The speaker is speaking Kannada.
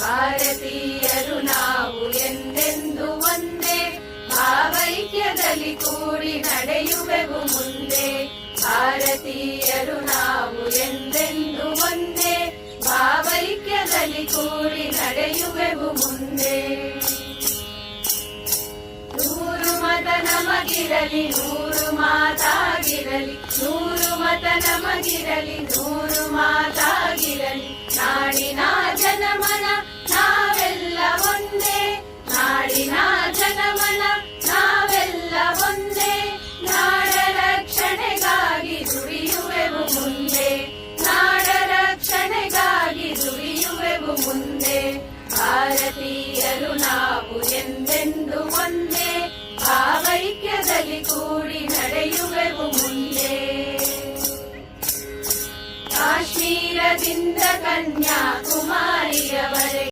ಭಾರತೀಯರು ನಾವು ಎಂದೆಂದು ಒಂದೇ, ಭಾವೈಕ್ಯದಲ್ಲಿ ಕೂಡಿ ನಡೆಯುವೆವು ಮುಂದೆ. ಭಾರತೀಯರು ನಾವು ಎಂದೆಂದು ಒಂದೇ, ಭಾವೈಕ್ಯದಲ್ಲಿ ಕೂಡಿ ನಡೆಯುವೆವು ಮುಂದೆ. ನೂರು ಮತ ನಮಗಿರಲಿ, ನೂರು ಮಾತಾಗಿರಲಿ, ನೂರು ಮತ ನಮಗಿರಲಿ ಮುಂದೆ ಭಾರತೀಯರು ನಾವು ಎಂದೆಂದು ಒಂದೇ ಭಾವೈಕ್ಯದಲ್ಲಿ ಕೂಡಿ ನಡೆಯುವೆವು ಮುಂದೆ ಕಾಶ್ಮೀರದಿಂದ ಕನ್ಯಾ